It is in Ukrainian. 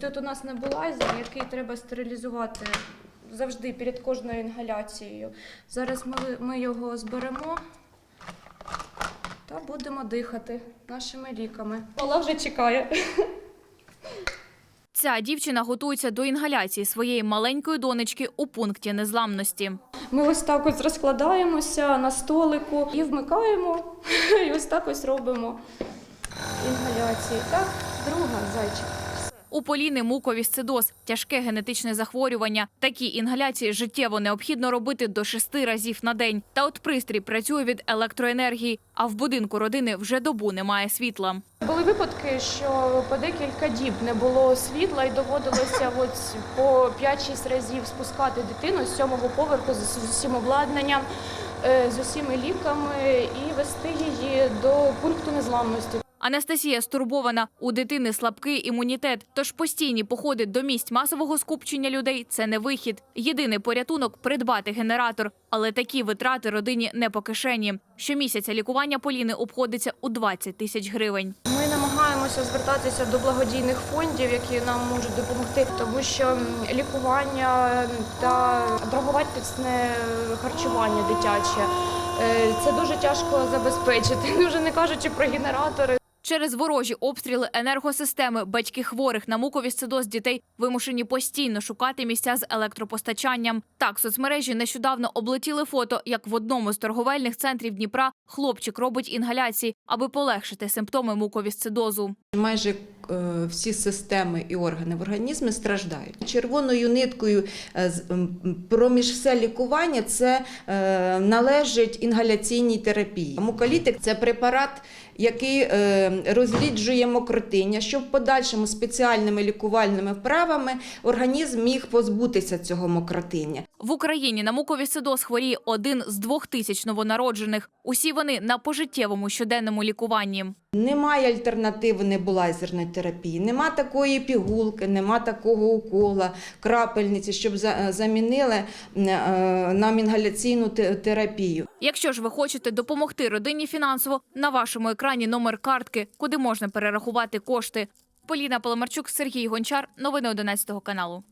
Тут у нас небулайзер, який треба стерилізувати завжди перед кожною інгаляцією. Зараз ми, ми його зберемо та будемо дихати нашими ліками. Ола вже чекає. Ця дівчина готується до інгаляції своєї маленької донечки у пункті незламності. Ми ось так ось розкладаємося на столику і вмикаємо, і ось так ось робимо інгаляції. Так, друга зайчик. У Поліни муковісцидоз – тяжке генетичне захворювання. Такі інгаляції життєво необхідно робити до шести разів на день. Та от пристрій працює від електроенергії, а в будинку родини вже добу немає світла. Були випадки, що по декілька діб не було світла і доводилося по 5-6 разів спускати дитину з сьомого поверху з з усім обладнанням, е, з усіма ліками і вести її до пункту незламності. Анастасія стурбована. У дитини слабкий імунітет, тож постійні походи до місць масового скупчення людей – це не вихід. Єдиний порятунок – придбати генератор. Але такі витрати родині не по кишені. Щомісяця лікування Поліни обходиться у 20 тисяч гривень. Ми намагаємося звертатися до благодійних фондів, які нам можуть допомогти, тому що лікування та дороговартісне харчування дитяче е, це дуже тяжко забезпечити. Вже не кажучи про генератори. Через ворожі обстріли енергосистеми батьки хворих на муковісцидоз дітей вимушені постійно шукати місця з електропостачанням. Так, соцмережі нещодавно облетіли фото, як в одному з торговельних центрів Дніпра хлопчик робить інгаляції, аби полегшити симптоми муковісцидозу. Майже всі системи і органи в організмі страждають. Червоною ниткою е, проміж все лікування це е, належить інгаляційній терапії. Муколітик це препарат, який е, розріджує мокротиння, щоб в подальшому спеціальними лікувальними вправами організм міг позбутися цього мокротиння. В Україні на муковісцидоз хворіє один з двох тисяч новонароджених. Усі вони на пожиттєвому щоденному лікуванні. Немає альтернативи небулайзерної терапії, нема такої пігулки, нема такого укола, крапельниці, щоб за- замінили е, нам інгаляційну терапію. Якщо ж ви хочете допомогти родині фінансово, на вашому екрані номер картки, куди можна перерахувати кошти. Поліна Поломарчук, Сергій Гончар. Новини 11 каналу.